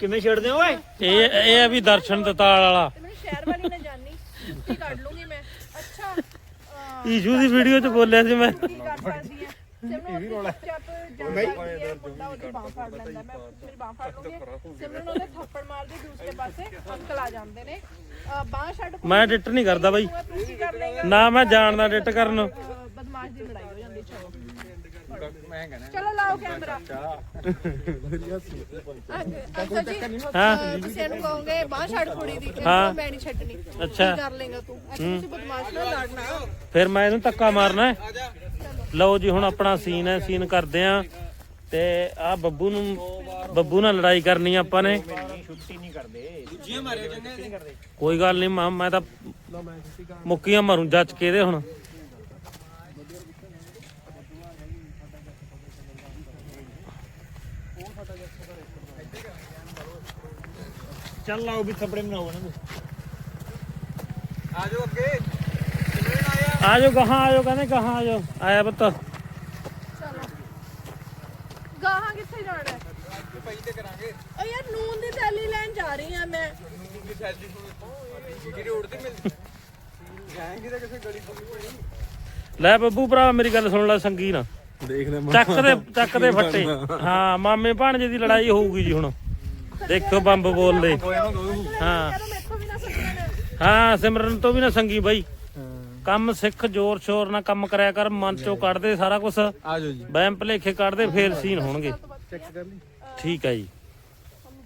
ਕਿਵੇਂ ਛੇੜਦੇ ਹੋ ਓਏ? ਇਹ ਇਹ ਆ ਵੀ ਦਰਸ਼ਨ ਦਤਾਲ ਵਾਲਾ। ਤੇ ਮੈਨੂੰ ਸ਼ਹਿਰ ਵਾਲੀ ਨਾ ਜਾਣੀ ਕੱਢ ਲੂੰਗੀ ਮੈਂ। ਅੱਛਾ ਅਹ, ਈਸ਼ੂ ਦੀ ਵੀਡੀਓ 'ਚ ਬੋਲਿਆ ਸੀ ਮੈਂ। ਕੀ ਕਰ ਸਕਦੀ ਹੈ ਸਿਮਰਨ ਉਹਦੇ ਚੱਪ ਜਾਣ ਸਕਦੀ ਹੈ ਮੁੰਡਾ ਉਹਦੀ ਬਾਹ ਫੜ ਲੈਂਦਾ। ਮੈਂ ਮੇਰੀ ਬਾਹ ਫੜ ਲੂੰਗੀ। ਸਿਮਰਨ ਉਹਦੇ ਥੱਪੜ ਮਾਰਦੀ ਦੂਸਰੇ ਪਾਸੇ ਅੰਕਲ ਆ ਜਾਂਦੇ ਨੇ। ਬਾਹ ਛੱਡ ਕੋਈ ਮੈਂ ਡਿੱਟ ਨਹੀਂ ਕਰਦਾ ਬਾਈ। ਤੂੰ ਕੀ ਕਰ ਲੇਗਾ ਨਾ ਮੈਂ ਜਾਣਦਾ ਡਿੱਟ ਕਰਨ। ਬਦਮਾਸ਼ ਦੀ ਲੜਾਈ ਹੋ ਜਾਂਦੀ ਚਲੋ। ਮੈਂ ਕਹਿੰਦਾ ਚਲੋ ਲਾਓ ਕੈਮਰਾ। ਅੰਕਲ ਜੀ ਹਾਂ ਅਹ, ਤੁਸੀਂ ਇਹਨੂੰ ਕਹੋਗੇ ਬਾਹ ਛੱਡ ਕੁੜੀ ਦੀ ਇਹਨੂੰ ਹਾਂ। ਮੈਂ ਨਹੀਂ ਛੱਡਣੀ ਅੱਛਾ। ਕੀ ਕਰ ਲੇਗਾ ਤੂੰ? ਅੱਛਾ ਤੁਸੀਂ ਬਦਮਾਸ਼ ਨਾਲ ਲੜਨਾ ਫਿਰ ਮੈਂ ਇਹਨੂੰ ਧੱਕਾ ਮਾਰਨਾ ਹੈ। ਲਓ ਜੀ ਹੁਣ ਆਪਣਾ ਸੀਨ ਹੈ ਸੀਨ ਕਰਦੇ ਆ ਤੇ ਆ ਬੱਬੂ ਨੂੰ ਬੱਬੂ ਨਾਲ ਲੜਾਈ ਕਰਨੀ ਆਪਾਂ ਨੇ। ਛੁੱਟੀ ਨਹੀਂ ਕਰਦੇ ਦੂਜੀਆਂ ਮਾਰਿਓ ਚੰਗਾ ਕੋਈ ਗੱਲ ਨਹੀਂ ਮਾਂ ਮੈਂ ਤਾਂ ਮੁੱਕੀਆਂ ਮਾਰੂ ਜੱਜ ਕੇ ਇਹਦੇ ਹੁਣ? ਚੱਲ ਲਾਓ ਵੀ ਥੱਪੜੇ ਬਣਾਓ ਇਹਨਾਂ ਨੂੰ। ਆ ਜਾਓ ਅੱਗੇ। ਸਿਮਰਨ ਆਇਆ? ਆ ਜਾਓ ਗਾਹਾਂ ਆ ਜਾਓ ਕਹਿੰਦੇ ਗਾਹਾਂ ਆ ਜਾਓ ਆਇਆ ਪੁੱਤ। ਚਲੋ। ਗਾਹਾਂ ਕਿੱਥੇ ਜਾਣਾ? ਹੈ ਭਾਈ ਤੇ ਕਰਾਂਗੇ। ਓ ਯਾਰ ਨੂਨ ਦੀ ਥੈਲੀ ਲੈਣ ਜਾ ਰਹੀ ਆ ਮੈਂ। ਦੀ ਸੈਲਰੀ ਜਿਹੜੀ ਰੋਡ ਤੇ ਮਿਲਦੀ ਜਾਏਂਗੇ ਤਾਂ ਕਿਸੇ ਗਲੀ ਕੋਲ ਲੈ ਬੱਬੂ ਭਰਾ ਮੇਰੀ ਗੱਲ ਸੁਣ ਲੈ ਸੰਗੀ ਨਾ ਦੇਖ ਲੈ ਚੱਕ ਦੇ ਚੱਕ ਦੇ ਫੱਟੇ। ਹਾਂ ਮਾਮੇ ਭਾਣਜੇ ਦੀ ਲੜਾਈ ਹੋਊਗੀ ਜੀ ਹੁਣ। ਦੇਖੋ ਬੰਬ ਬੋਲਦੇ। ਹਾਂ। ਹਾਂ ਸਿਮਰਨ ਤੋਂ ਵੀ ਨਾ ਸੰਗੀ ਬਾਈ। ਕੰਮ ਸਿੱਖ ਜ਼ੋਰ ਸ਼ੋਰ ਨਾਲ ਕੰਮ ਕਰਿਆ ਕਰ ਮਨ ਚੋਂ ਕੱਢ ਦੇ ਸਾਰਾ ਕੁਝ ਆ ਜਾਓ ਜੀ। ਵਹਿਮ ਭਲੇਖੇ ਕੱਢ ਦੇ ਫੇਰ ਸੀਨ ਹੋਣਗੇ। ਚੈੱਕ ਕਰ ਲਈ। ਠੀਕ ਹੈ ਜੀ।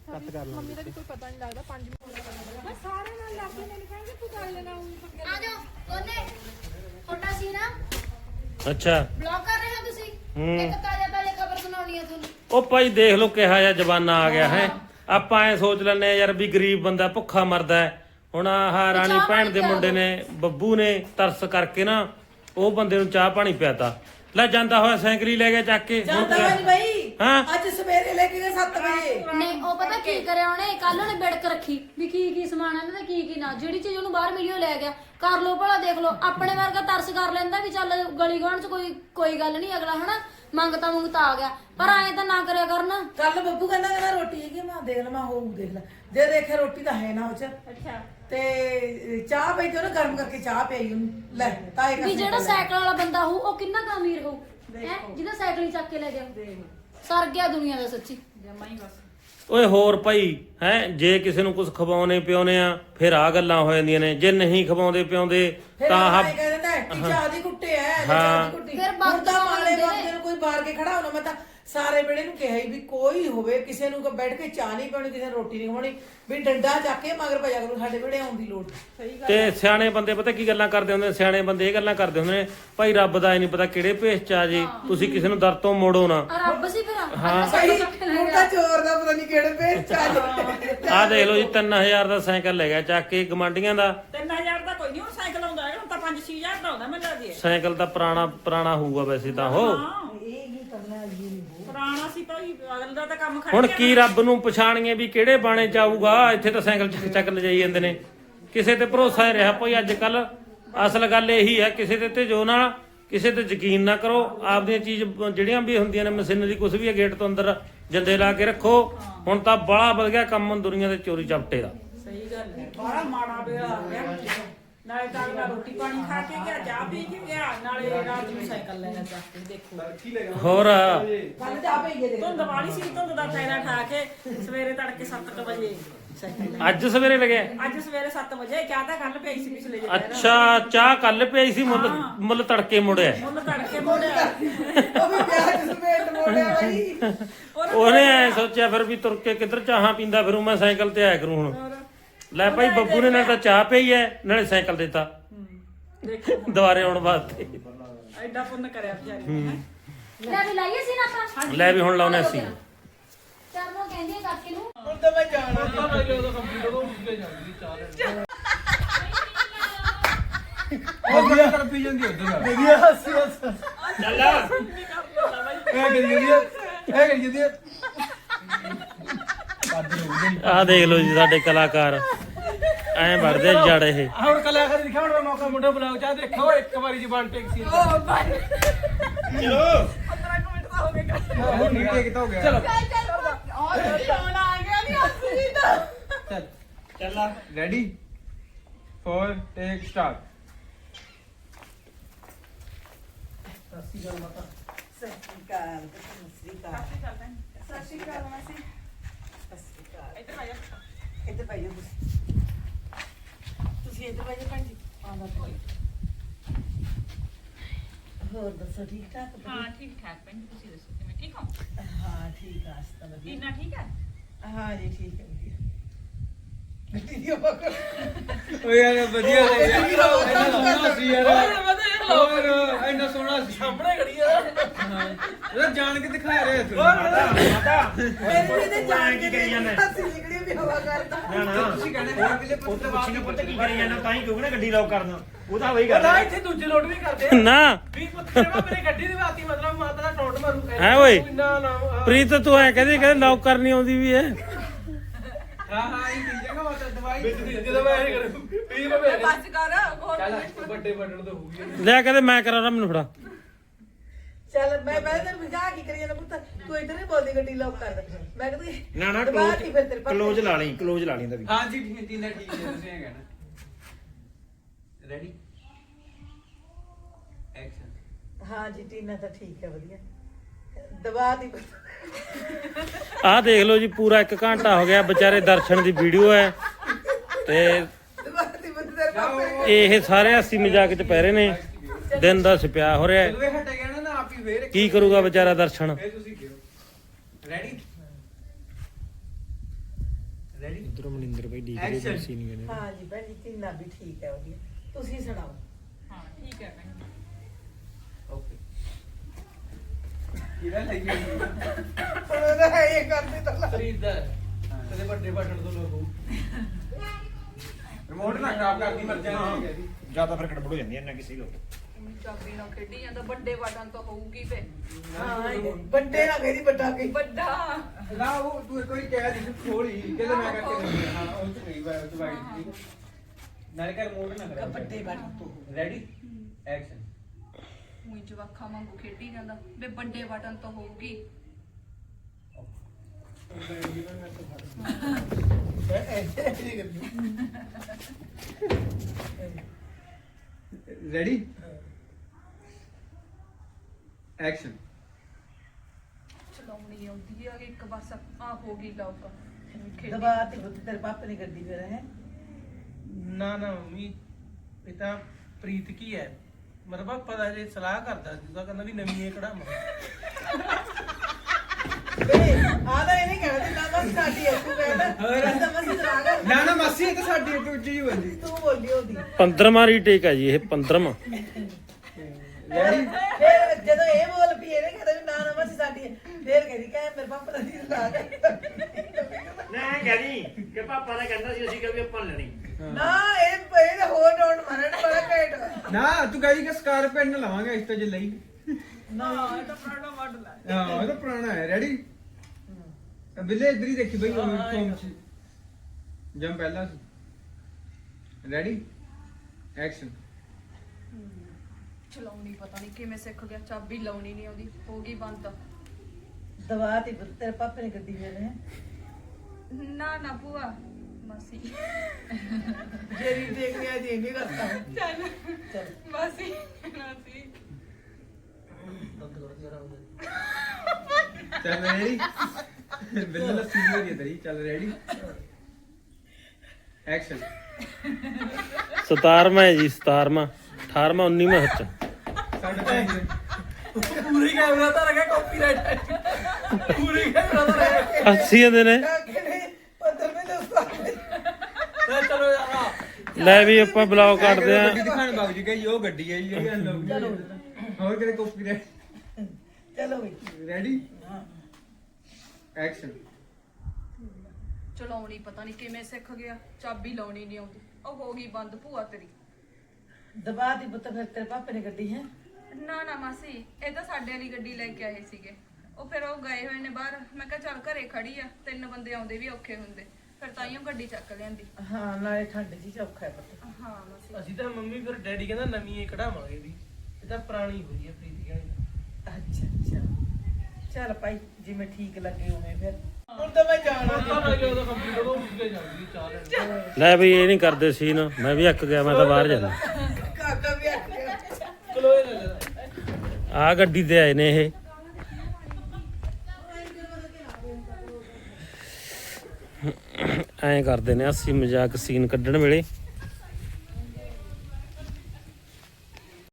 ਮੰਮੀ ਦਾ ਵੀ ਕੋਈ ਪਤਾ ਨਹੀਂ ਲੱਗਦਾ 5 ਮਿੰਟ ਮੈਂ ਸਾਰੇ ਨਾਲ ਲੱਗ ਕੇ ਨਹੀਂ ਕਹਿੰਦੇ ਤੂੰ ਕਰ ਲੈਣਾ ਉਹ ਆ ਜਾਓ ਦੋਨੇ ਤੁਹਾਡਾ ਸੀ ਨਾ ਅੱਛਾ। ਬਲੌਕ ਕਰ ਰਹੇ ਹੋ ਤੁਸੀਂ? ਹੂੰ। ਇੱਕ ਤਾਜ਼ਾ ਤਾਜ਼ਾ ਖਬਰ ਸੁਣਾਉਣੀ ਹੈ ਤੁਹਾਨੂੰ। ਉਹ ਭਾਈ ਦੇਖ ਲਓ ਕਿਹਾ ਜਿਹਾ ਜਵਾਨਾ ਆ ਗਿਆ ਹੈ। ਆਪਾਂ ਐ ਸੋਚ ਲੈਨੇ ਆ ਯਾਰ ਵੀ ਗਰੀਬ ਬੰਦਾ ਭੁੱਖਾ ਮਰਦਾ ਹੈ। ਹੁਣ ਆਹ ਰਾਣੀ ਭੈਣ ਦੇ ਮੁੰਡੇ ਨੇ ਬੱਬੂ ਨੇ ਤਰਸ ਕਰਕੇ ਨਾ ਉਹ ਬੰਦੇ ਨੂੰ ਚਾਹ ਪਾਣੀ ਪਿਆਤਾ। ਲੈ ਜਾਂਦਾ ਹੋਇਆ ਸਾਈਕਲੀ ਲੈ ਗਿਆ ਚੱਕ ਕੇ ਹੁਣ ਜਾਂਦਾ ਕਿਆ? ਵਾਲੀ ਬਈ। ਹਾਂ? ਅੱਜ ਸਵੇਰੇ ਲੈ ਕੇ ਗਏ 7 ਵਜੇ। ਨਹੀਂ ਉਹ ਪਤਾ ਕੀ ਕਰਿਆ ਉਹਨੇ? ਕੱਲ ਉਹਨੇ ਬਿੜਕ ਰੱਖੀ ਵੀ ਕੀ ਕੀ ਸਮਾਨ ਇਹਨਾਂ ਦਾ ਕੀ ਕੀ ਨਾ। ਜਿਹੜੀ ਚੀਜ਼ ਉਹਨੂੰ ਬਾਹਰ ਮਿਲੀ ਉਹ ਲੈ ਗਿਆ। ਕਰ ਲੋ ਭਲਾ ਦੇਖ ਲੋ ਆਪਣੇ ਵਰਗਾ ਤਰਸ ਕਰ ਲੈਂਦਾ ਵੀ ਚੱਲ ਗਲੀ ਗਾਣ ਚ ਕੋਈ ਕੋਈ ਗੱਲ ਨਹੀਂ ਅਗਲਾ ਹਨਾ ਮੰਗਤਾ ਮੰਗਤਾ ਆ ਗਿਆ। ਪਰ ਐਂ ਤਾਂ ਨਾ ਕਰਿਆ ਕਰਨ। ਕੱਲ ਬੱਬੂ ਕਹਿੰਦਾ ਕਹਿੰਦਾ ਰੋਟੀ ਹੈਗੀ। ਮੈਂ ਦੇਖ ਲਾ ਮੈਂ ਹੋਊ ਦੇਖ ਲਾ। ਜੇ ਦੇਖਿਆ ਰੋਟੀ ਤਾਂ ਹੈ ਨਾ ਉਹ ਚ। ਅੱਛਾ। ਤੇ ਚਾਹ ਪਈ ਤੇ ਉਹਨੇ ਗਰਮ ਕਰਕੇ ਚਾਹ ਪਿਆਈ ਉਹਨੂੰ। ਲੈ ਤਾਏ ਵੀ ਜਿਹੜਾ ਸਾਈਕਲ ਵਾਲਾ ਬੰਦਾ ਹੋਊ ਉਹ ਕਿੰਨਾ ਕੁ ਅਮੀਰ ਹੋਊ? ਹੈ? ਜਿਹਦਾ ਸਾਈਕਲ ਹੀ ਚੱਕ ਕੇ ਲੈ ਗਿਆ। ਸਰ ਗਿਆ ਦੁਨੀਆ ਦਾ ਸੱਚੀ। ਓਏ ਹੋਰ ਭਾਈ ਹੈ? ਜੇ ਕਿਸੇ ਨੂੰ ਕੁਝ ਖਵਾਉਣੇ ਪਿਉਨੇ ਆ ਫਿਰ ਆ ਗੱਲਾਂ ਹੋ ਜਾਂਦੀਆਂ ਨੇ। ਜੇ ਨਹੀਂ ਖਵਾਉਂਦੇ ਪਿਉਂਦੇ ਫਿਰ ਤਾਂ ਤਾਂ ਆਹ ਕਹਿੰਦਾ ਦਿੰਦਾ ਟੀ ਚਾਹ ਦੀ ਕੁੱਟੇ ਐ ਹਾਂ। ਚਾਹ ਦੀ ਕੁੱਟੀ ਫਿਰ ਬਾਕੀ ਤਾਂ ਬਾਹਰ ਕੇ ਖੜਾ ਹੋਣਾ ਮੈਂ ਤਾਂ ਸਾਰੇ ਵੇਲੇ ਨੂੰ ਕਿਹਾ ਹੀ ਵੀ ਕੋਈ ਹੋਵੇ ਕਿਸੇ ਨੂੰ ਕੋ ਬੈਠ ਕੇ ਚਾਹ ਨਹੀਂ ਪੀਣੀ ਕਿਸੇ ਨੂੰ ਰੋਟੀ ਨਹੀਂ ਖਾਣੀ ਵੀ ਡੰਡਾ ਚੱਕ ਕੇ ਮਗਰ ਪਜਾ ਕਰੋ ਸਾਡੇ ਵੇਲੇ ਆਉਣ ਦੀ ਲੋੜ ਤੇ ਸਿਆਣੇ ਬੰਦੇ ਪਤਾ ਕੀ ਗੱਲਾਂ ਕਰਦੇ ਹੁੰਦੇ ਨੇ? ਸਿਆਣੇ ਬੰਦੇ ਇਹ ਗੱਲਾਂ ਕਰਦੇ ਹੁੰਦੇ ਨੇ ਭਾਈ ਰੱਬ ਦਾ ਇਹ ਨਹੀਂ ਪਤਾ ਕਿਹੜੇ ਭੇਸ ਚ ਆ ਜੇ ਤੁਸੀਂ ਕਿਸੇ ਨੂੰ ਦਰ ਤੋਂ ਮੋੜੋ ਨਾ। ਆ ਰੱਬ ਸੀ ਫਿਰ। ਹਾਂ। ਭਾਈ ਹੁਣ ਤਾਂ ਚੋਰ ਦਾ ਪਤਾ ਨਹੀਂ ਕਿਹੜੇ ਪੇਚ ਚੱਲ ਆਹ ਦੇਖ ਲਓ ਜੀ 3000 ਦਾ ਸਾਈਕਲ ਲੈ ਗਿਆ ਚੱਕ ਕੇ ਗਮਾਂਡੀਆਂ ਦਾ। 3000 ਦਾ ਕੋਈ ਨਹੀਂ ਹੁਣ ਸਾਈਕਲ ਆਉਂਦਾ ਹੈ ਹੁਣ ਤਾਂ 5-6000 ਦਾ ਆਉਂਦਾ ਮੈਨੂੰ ਲੱਗਦੀ ਹੈ ਸਾਈਕਲ ਤਾਂ ਪੁਰਾਣਾ ਪੁਰਾਣਾ ਹੋਊਗਾ ਵੈਸੇ ਤਾਂ ਉਹ। ਹਾਂ ਪੁਰਾਣਾ ਸੀ ਭਾਈ ਅਗਲ ਦਾ ਤਾਂ ਕੰਮ ਖੜ ਹੁਣ ਕੀ ਰੱਬ ਨੂੰ ਪਛਾਣੀਏ ਵੀ ਕਿਹੜੇ ਬਾਣੇ ਚ ਆਊਗਾ ਇੱਥੇ ਤਾਂ ਸਾਈਕਲ ਚੱਕ ਚੱਕ ਲਿਜਾਈ ਜਾਂਦੇ ਨੇ। ਕਿਸੇ ਤੇ ਭਰੋਸਾ ਹੀ ਰਿਹਾ ਭਾਈ ਅੱਜ ਕੱਲ ਅਸਲ ਗੱਲ ਇਹੀ ਹੈ ਕਿਸੇ ਦੇ ਤੇ ਜੋ ਨਾ ਕਿਸੇ ਤੇ ਯਕੀਨ ਨਾ ਕਰੋ। ਆਪਦੀਆਂ ਚੀਜ਼ ਜਿਹੜੀਆਂ ਵੀ ਹੁੰਦੀਆਂ ਨੇ ਮਸ਼ੀਨਰੀ ਕੁਝ ਵੀ ਹੈ ਗੇਟ ਤੋਂ ਅੰਦਰ ਜੰਦੇ ਲਾ ਕੇ ਰੱਖੋ। ਹੁਣ ਤਾਂ ਬੜਾ ਵਧ ਗਿਆ ਕੰਮ ਦੁਨੀਆ ਦੇ ਚੋਰੀ ਚਪਟੇ ਦਾ। ਸਹੀ ਗੱਲ ਹੈ। ਬੜਾ ਮਾੜਾ ਵੇਲਾ ਆ ਗਿਆ ਨਾਲੇ ਤਾਂ ਅਗਲਾ ਰੋਟੀ ਪਾਣੀ ਖਾ ਕੇ ਗਿਆ ਚਾਹ ਪੀ ਕੇ ਗਿਆ ਨਾਲੇ ਰਾਤ ਨੂੰ ਸਾਈਕਲ ਲੈ ਜਾ ਕੇ ਦੇਖੋ। ਹੋਰ? ਕੱਲ ਜਾ ਪਈਏ ਦੇ ਧੁੰਦ ਵਾਲੀ ਸੀ ਧੁੰਦ ਦਾ ਫਾਇਦਾ ਖਾ ਕੇ ਸਵੇਰੇ ਤੜਕੇ 7 ਵਜੇ ਸਾਈਕਲ ਲੈ ਅੱਜ ਸਵੇਰੇ ਲਗੇ ਅੱਜ ਸਵੇਰੇ 7 ਵਜੇ ਚਾਹ ਤਾਂ ਕੱਲ ਪਈ ਸੀ ਪਿਛਲੇ ਜੇ ਅੱਛਾ ਚਾਹ ਕੱਲ ਪਈ ਸੀ ਮੁੱਲ ਮੁੱਲ ਤੜਕੇ ਮੁੜਿਆ। ਮੁੱਲ ਤੜਕੇ ਮੋੜਿਆ। ਉਹ ਵੀ ਵਿਆਹ ਚ ਸਮੇਤ ਮੋੜਿਆ ਬਈ। ਉਹਨੇ ਐ ਸੋਚਿਆ ਫਿਰ ਵੀ ਤੁਰ ਕੇ ਕਿੱਧਰ ਚਾਹਾਂ ਪੀਂਦਾ ਫਿਰੂ ਮੈਂ ਸਾਈਕਲ ਤੇ ਆਇਆ ਕਰੂੰ ਹੁਣ। ਲੈ ਭਾਈ ਬੱਬੂ ਨੇ ਨਾਲ ਤਾਂ ਚਾਹ ਪਈ ਐ ਨਾਲੇ ਸਾਈਕਲ ਦਿੱਤਾ। ਦੇਖੋ ਦੁਬਾਰੇ ਆਉਣ ਵਾਸਤੇ। ਐਡਾ ਪੁੰਨ ਕਰਿਆ ਵਿਚਾਰੀ ਨੇ ਹੈਂ। ਲੈ ਵੀ ਲਾਈਏ ਸੀ ਨਾ ਆਪਾਂ? ਲੈ ਵੀ ਹੁਣ ਲਾਉਣੇ ਸੀ ਚਰਨੋਂ ਕਹਿੰਦੀ ਹੈ ਕਾਕੇ ਨੂੰ। ਹੁਣ ਤਾਂ ਮੈਂ ਜਾਣਾ। ਤਾਂ ਮੈਂ ਜਦੋਂ ਕੰਪਿਊਟਰ ਤੋਂ ਉੱਠ ਕੇ ਜਾਂਦੀ ਚਾਹ ਲੈਣ। ਉਹ ਵੀ ਤੜਪੀ ਜਾਂਦੀ ਉਧਰ? ਵਧੀਆ ਹੱਸੀ ਹੱਸ। ਚੱਲ। ਇਹ ਕਰੀ ਜਾਂਦੀ ਹੈ ਇਹ ਕਰੀ ਜਾਂਦੀ ਹੈ ਆਹ ਦੇਖ ਲਓ ਜੀ ਸਾਡੇ ਕਲਾਕਾਰ। ਐਂ ਵੜਦੇ ਜੜ ਇਹ। ਹੁਣ ਕਲਾਕਾਰ ਦਿਖਾਉਣ ਦਾ ਮੌਕਾ ਮੁੰਡਾ ਬੁਲਾਓ ਚਾਹ ਦੇਖੋ ਇੱਕ ਵਾਰੀ ਜ਼ਬਾਨ ਟੇਕਸੀ ਹੁਣ ਨਹੀਂ ਟੇਕਦਾ ਹੋ ਗਿਆ। ਚਲੋ ਉਹ ਸੋਨਾ ਆ ਗਿਆ ਨਹੀਂ ਹੱਸੀ ਤਾਂ। ਚੱਲ। ਚੱਲ ਰੈਡੀ ਫੋਰ ਟੇਕ ਸਟਾਰਟ ਸੱਸੀ ਗੱਲ ਮਾਤਾ। ਸਸਰੀਕਾਲ ਸਸਰੀਕਾਲ ਸਸਰੀਕਾਲ ਮਾਸੀ। ਸਸਰੀਕਾਲ ਇੱਧਰ ਆ ਜਾ। ਇੱਧਰ ਭਾਈ ਜੀ ਤੁਸੀਂ ਇੱਧਰ ਭਾਈ ਭੈਣ ਜੀ। ਆਉਂਦਾ ਕੋਈ ਹੋਰ ਦੱਸੋ ਠੀਕ ਠਾਕ? ਹਾਂ ਠੀਕ ਠਾਕ ਭੈਣ ਜੀ, ਤੁਸੀਂ ਦੱਸੋ ਕਿਵੇਂ? ਠੀਕ ਹੋ? ਹਾਂ ਠੀਕ ਆ ਸਤਾ ਵਧੀਆ। ਇੰਨਾ ਠੀਕ ਹੈ ਹਾਂ ਜੀ ਠੀਕ ਹੈ ਵਧੀਆ। ਓਏ ਯਾਰ ਵਧੀਆ ਲੈ ਯਾਰ। ਇੰਨਾ ਸੋਹਣਾ ਸੀ ਯਾਰ ਹੋਰ ਇੰਨਾ ਸੋਹਣਾ ਸੀ। ਸਾਹਮਣੇ ਖੜੀ ਆ। ਉਹ ਜਾਣ ਕੇ ਦਿਖਾ ਰਿਹਾ ਤੂੰ ਮੇਰੇ ਵੀ ਤੇ ਜਾਣ ਕੇ ਕਰੀ ਜਾਂਦਾ? ਹੱਸੀ ਨਿਕਲੀ ਵੀ ਹਵਾ ਕਰਦਾ। ਨਾ ਨਾ। ਤੁਸੀਂ ਕਹਿੰਦੇ ਹਾਂ ਅਗਲੇ ਉਹ ਪੁੱਤ ਤਾਂ ਬਾਅਦ ਪੁੱਛੀ ਦੇ ਪੁੱਤ ਪੁੱਤ ਕੀ ਕਰੀ ਜਾਂਦਾ ਤਾਂ ਹੀ ਕਿਉਂ ਨਾ ਗੱਡੀ ਲੌਕ ਕਰਨਾ। ਉਹ ਤਾਂ ਵਹੀ ਕਰਦਾ ਨਾ ਇੱਥੇ ਦੂਜੇ ਲੋਟ ਵੀ ਕਰਦੇ ਆ। ਨਾ। ਵੀ ਪੁੱਤਰ ਵਾ ਮੇਰੇ ਗੱਡੀ ਦੀ ਬਾਤੀ ਮਤਲਬ ਮਾਤਾ ਦਾ ਟੋਟ ਮਾਰੂ। ਹੈਂ ਓਏ? ਨਾ ਨਾ ਆਹ। ਪ੍ਰੀਤ ਤੂੰ ਐ ਕਹਿੰਦੀ ਕਹਿੰਦੇ ਲੌਕ ਕਰਨੀ ਆਉਂਦੀ ਵੀ ਐ ਹਾਂ ਹਾਂ ਇਹ ਕੀ ਜਗ੍ਹਾ ਵਾ ਦਵਾਈ ਜਦੋਂ ਮੈਂ ਇਹ ਕਰੂ। ਵੀ ਮੈਂ ਮੇਰੇ ਬਸ ਕਰ ਹੋਰ ਚੱਲ ਵੱਡੇ ਵੱਡਣ ਤੋਂ ਹੋਊਗੀ ਲੈ ਕਹਿੰਦੇ ਮੈਂ ਕਰਾਂ ਮੈਨੂੰ ਫੜਾ। ਚੱਲ ਮੈਂ ਮੈਂ ਤੈਨੂੰ ਮਜ਼ਾਕ ਕੀ ਕਰੀ ਜਾਂਦਾ ਪੁੱਤ। ਤੂੰ ਇੱਧਰ ਨਹੀਂ ਬੋਲਦੀ ਗੱਡੀ ਲੌਕ ਕਰ ਦੇ ਮੈਂ ਕਹਿੰਦੀ ਨਾ ਨਾ ਦਬਾਤੀ ਫਿਰ ਤੇਰੇ ਕਲੋਜ ਲਾ ਲਈ ਕਲੋਜ ਲਾ ਲਈ ਇਹਦਾ ਵੀ। ਹਾਂ ਜੀ ਠੀਕ ਹੈ ਠੀਕ ਹੈ ਤੁਸੀਂ ਇਹ ਕਹਿਣਾ। ਰੈਡੀ ਐਕਸ਼ਨ ਹਾਂ ਜੀ ਟੀਨਾ ਤਾਂ ਠੀਕ ਹੈ ਵਧੀਆ। ਦਬਾ ਦੀ ਆਹ ਦੇਖ ਲਓ ਜੀ ਪੂਰਾ 1 ਘੰਟਾ ਹੋ ਗਿਆ ਵਿਚਾਰੇ ਦਰਸ਼ਨ ਦੀ ਵੀਡੀਓ ਹੈ। ਤੇ ਦੀ ਪਾਪੇ। ਇਹ ਸਾਰੇ ਹੱਸੀ ਮਜ਼ਾਕ ਚ ਪੈ ਰਹੇ ਨੇ। ਦਿਨ ਦਾ ਸਿਪਿਆ ਹੋ ਰਿਹਾ ਹੈ। ਜਦੋਂ ਇਹ ਹਟ ਗਿਆ ਨਾ ਨਾ ਆਪ ਹੀ ਫੇਰ ਕੀ ਕਰੂਗਾ ਵਿਚਾਰਾ ਦਰਸ਼ਨ? ਫੇਰ ਤੁਸੀਂ ਕਿਉਂ? ਰੈਡੀ ਰੈਡੀ ਉਧਰੋਂ ਮਨਿੰਦਰ ਭਾਈ ਡੀਕ Action. ਦੇ ਸੀਨ ਗਏ ਨੇ। ਹਾਂ ਜੀ ਭੈਣ ਜੀ ਟੀਨਾ ਵੀ ਠੀਕ ਹੈ ਵਧੀਆ। ਤੁਸੀਂ ਸੁਣਾਓ। ਹਾਂ ਠੀਕ ਹੈ ਭੈਣ ਜੀ। ਓਕੇ ਕਿਹੜਾ ਲੱਗੀ ਹੁਣ ਉਹਦਾ ਹੈ ਇਹ ਕਰਦੀ ਤਾਂ ਖਰੀਦਦਾ। ਕਦੇ ਵੱਡੇ ਵੱਡਣ ਤੋਂ ਹੋਊ ਰਿਮੋਟ ਨਾ ਖਰਾਬ ਕਰਦੀ ਮਰ ਜਾਣਾ ਜਾਂ ਤਾਂ ਫਿਰ ਗੜਬੜ ਹੋ ਜਾਂਦੀ ਹੈ ਨਾ ਕਿਸੇ ਲੋਕ ਚਾਬੀ ਨਾਲ ਖੇਡੀ ਜਾਂਦਾ ਵੱਡੇ ਬਟਨ ਤਾਂ ਹੋਊਗੀ ਫੇ ਹਾਂ ਇਹ ਵੱਡੇ ਨਾ ਕਹਿੰਦੀ ਵੱਡਾ ਕਹੀ ਵੱਡਾ। ਨਾ ਉਹ ਤੂੰ ਇੱਕ ਵਾਰੀ ਕਹਿ ਦਿੱਤੀ ਖੋਲੀ ਕਹਿੰਦੇ ਮੈਂ ਕਰਕੇ ਦਿੰਦੀ। ਹਾਂ ਉਹ ਚ ਗਈ ਵਾਰ ਉਹ ਵਾਈਟ ਨਾਲੇ ਕਰ ਰਿਮੋਟ ਨਾ ਖਰਾਬ ਵੱਡੇ ਬਟਨ ਤੋਂ। ਰੈਡੀ ਐਕਸ਼ਨ ਉਹੀ ਜਵਾਖਾਂ ਵਾਂਗੂ ਖੇਡੀ ਜਾਂਦਾ। ਵੇ ਵੱਡੇ ਬਟਨ ਤਾਂ ਹੋਊਗੀ। ਰੈਡੀ ਐਕਸ਼ਨ ਚਲਾਉਣੀ ਆਉਂਦੀ ਆ ਇੱਕ ਬਸ ਆ ਹੋ ਗਈ ਲੌਕ ਖੇਡੀ। ਦਬਾ ਦੀ ਪੁੱਤ ਤੇਰੇ ਪਾਪੇ ਨੇ ਗੱਡੀ ਫਿਰ ਹੈ? ਨਾ ਨਾ ਮੰਮੀ ਇਹ ਤਾਂ ਪ੍ਰੀਤ ਕੀ ਹੈ? ਮਤਲਬ ਪਾਪਾ ਦਾ ਜੇ ਸਲਾਹ ਕਰਦਾ ਸੀ ਉਹਦਾ ਕਹਿੰਦਾ ਵੀ ਨਵੀਂ ਇਹ ਕਢਾਵਾਂ। ਆਦਾ ਇਹ ਨਹੀਂ ਕਹਿੰਦਾ ਨਾ ਬਸ ਸਾਡੀ ਹੈ ਤੂੰ ਕਹਿੰਦਾ ਕਹਿੰਦਾ ਬਸ ਚਲਾ ਨਾ ਨਾ ਮਾਸੀ ਇਹ ਤਾਂ ਸਾਡੀ ਇੱਕ ਉੱਚੀ ਹੀ ਬੰਦੀ ਤੂੰ ਬੋਲੀ ਉਹਦੀ। 15ਵਾਂ ਰੀਟੇਕ ਹੈ ਜੀ ਇਹ 15ਵਾਂ ਫਿਰ ਜਦੋਂ ਇਹ ਬੋਲ ਪਈ ਇਹਨੇ ਕਹਿੰਦਾ ਵੀ ਨਾ ਨਾ ਬਸ ਸਾਡੀ ਫਿਰ ਕਹਿੰਦੀ ਕਹੇ ਮੇਰੇ ਪਾਪਾ ਦਾ ਨਹੀਂ ਲਾ ਨਾ ਕਹਿੰਦੀ ਕਿ ਪਾਪਾ ਦਾ ਕਹਿੰਦਾ ਸੀ ਅਸੀਂ ਕਿਹਾ ਆਪਾਂ ਲੈਣੀ। ਨਾ ਇਹ ਇਹ ਤਾਂ ਹੋਰ ਘੈਂਟ ਨਾ ਤੂੰ ਕਹੀ ਕਿ ਸਕਾਰਪੀਓ ਲਵਾਂਗੇ ਇਸ ਤੋਂ ਜੇ ਲਈ। ਨਾ ਇਹ ਤਾਂ ਪੁਰਾਣਾ ਮਾਡਲ ਹੈ। ਹਾਂ ਇਹ ਤਾਂ ਪੁਰਾਣਾ ਹੈ ਰੈਡੀ ਬਿੱਲੇ ਇਧਰ ਹੀ ਦੇਖੀ ਬਈ ਉਹ ਫੋਮ ਚ। ਜਮ ਪਹਿਲਾ ਸੀ। ਰੈਡੀ ਐਕਸ਼ਨ ਚਲਾਉਣੀ ਪਤਾ ਨਹੀਂ ਕਿਵੇਂ ਸਿੱਖ ਗਿਆ ਚਾਬੀ ਲਾਉਣੀ ਨਹੀਂ ਆਉਂਦੀ ਹੋ ਗਈ ਬੰਦ। ਦਵਾ ਤੇ ਤੇਰੇ ਪਾਪੇ ਨੇ ਗੱਡੀ ਮੇਰੇ ਨਾ ਨਾ ਭੂਆ। ਮਾਸੀ। ਜਿਹੜੀ ਦੇਖ ਲਿਆ ਜੀ ਨਹੀਂ ਕਰਤਾ ਚੱਲ। ਚਲ। ਮਾਸੀ ਮਾਸੀ। ਚੱਲ ਰੈਡੀ ਬਿੱਲ ਲੱਸੀ ਹੋ ਗਈ ਤੇਰੀ। ਚੱਲ ਰੈਡੀ ਐਕਸ਼ਨ 17ਵਾਂ ਹੈ ਜੀ 17ਵਾਂ 18ਵਾਂ 19ਵਾਂ ਹੱਥ ਸਾਡੇ ਪੂਰੀ ਕੈਮਰਾ ਤਾਂ ਰਖਿਆ ਕਾਪੀਰਾਈਟ ਪੂਰੀ ਕੈਮਰਾ ਤਾਂ ਰਖਿਆ। ਹੱਸੀ ਜਾਂਦੇ ਨੇ ਪਤਾ ਨਹੀਂ ਦੱਸਦਾ ਲੈ ਚਲੋ ਯਾਰ ਲੈ ਵੀ ਆਪਾਂ ਬਲੌਗ ਕੱਟਦੇ ਆ ਗੱਡੀ ਦਿਖਾਣ ਬਾਬੂ ਜੀ ਕਹੀ ਉਹ ਗੱਡੀ ਹੈ ਜੀ ਜਿਹੜੀ ਅਨਲੋਕ ਹੋਰ ਕਿਤੇ ਕਾਪੀ ਰੇ ਚਲੋ ਬਈ। ਰੈਡੀ ਐਕਸ਼ਨ ਚਲਾਉਣੀ ਪਤਾ ਨਹੀਂ ਕਿਵੇਂ ਸਿੱਖ ਗਿਆ। ਚਾਬੀ ਲਾਉਣੀ ਨਹੀਂ ਆਉਂਦੀ। ਉਹ ਹੋ ਗਈ ਬੰਦ ਭੂਆ ਤੇਰੀ। ਦਵਾ ਦੀ ਪੁੱਤ ਫਿਰ ਤੇਰੇ ਪਾਪੇ ਨੇ ਗੱਡੀ ਹੈ? ਨਾ ਨਾ ਮਾਸੀ ਇਹ ਤਾਂ ਸਾਡੇ ਵਾਲੀ ਗੱਡੀ ਲੈ ਕੇ ਆਏ ਸੀਗੇ। ਉਹ ਫਿਰ ਉਹ ਗਏ ਹੋਏ ਨੇ ਬਾਹਰ। ਮੈਂ ਕਿਹਾ ਚੱਲ ਘਰੇ ਖੜੀ ਆ। ਤਿੰਨ ਬੰਦੇ ਆਉਂਦੇ ਵੀ ਔਖੇ ਹੁੰਦੇ। ਫਿਰ ਤਾਈਓ ਗੱਡੀ ਚੱਕ ਲਿਆਂਦੀ। ਹਾਂ ਨਾਲੇ ਠੰਡ ਜੀ ਚੌਖਾ ਹੈ ਪੁੱਤ। ਹਾਂ ਮਾਸੀ। ਅਸੀਂ ਤਾਂ ਮੰਮੀ ਫਿਰ ਡੈਡੀ ਕਹਿੰਦਾ ਨਵੀਂ ਹੀ ਕਢਾਵਾਂਗੇ ਵੀ। ਇਹ ਤਾਂ ਪੁਰਾਣੀ ਹੋਈ ਹੈ ਪ੍ਰੀਤੀ ਕਹਿੰਦੀ ਅੱਛਾ ਅੱਛਾ। ਚੱਲ ਭਾਈ ਜਿਵੇਂ ਠੀਕ ਲੱਗੇ ਉਵੇਂ ਫਿਰ। ਹੁਣ ਤਾਂ ਮੈਂ ਜਾਣਾ। ਤਾਂ ਮੈਂ ਜਦੋਂ ਕੰਪਿਊਟਰ ਉਹ ਮੁੱਕੇ ਜਾਂਦੀ ਚਾਹ ਲੈਣ। ਲੈ ਵੀ ਇਹ ਨਹੀਂ ਕਰਦੇ ਸੀਨ ਮੈਂ ਵੀ ਅੱਕ ਗਿਆ ਮੈਂ ਤਾਂ ਬਾਹਰ ਜਾਣਾ। ਕਾਕਾ ਵੀ ਆ ਗਿਆ। ਚਲੋ ਇਹ ਲੈ ਲੈ ਆ ਗੱਡੀ ਤੇ ਆਏ ਨੇ ਇਹ। ਐਂ ਕਰਦੇ ਨੇ ਅਸੀਂ ਮਜ਼ਾਕ ਸੀਨ ਕੱਢਣ ਵੇਲੇ।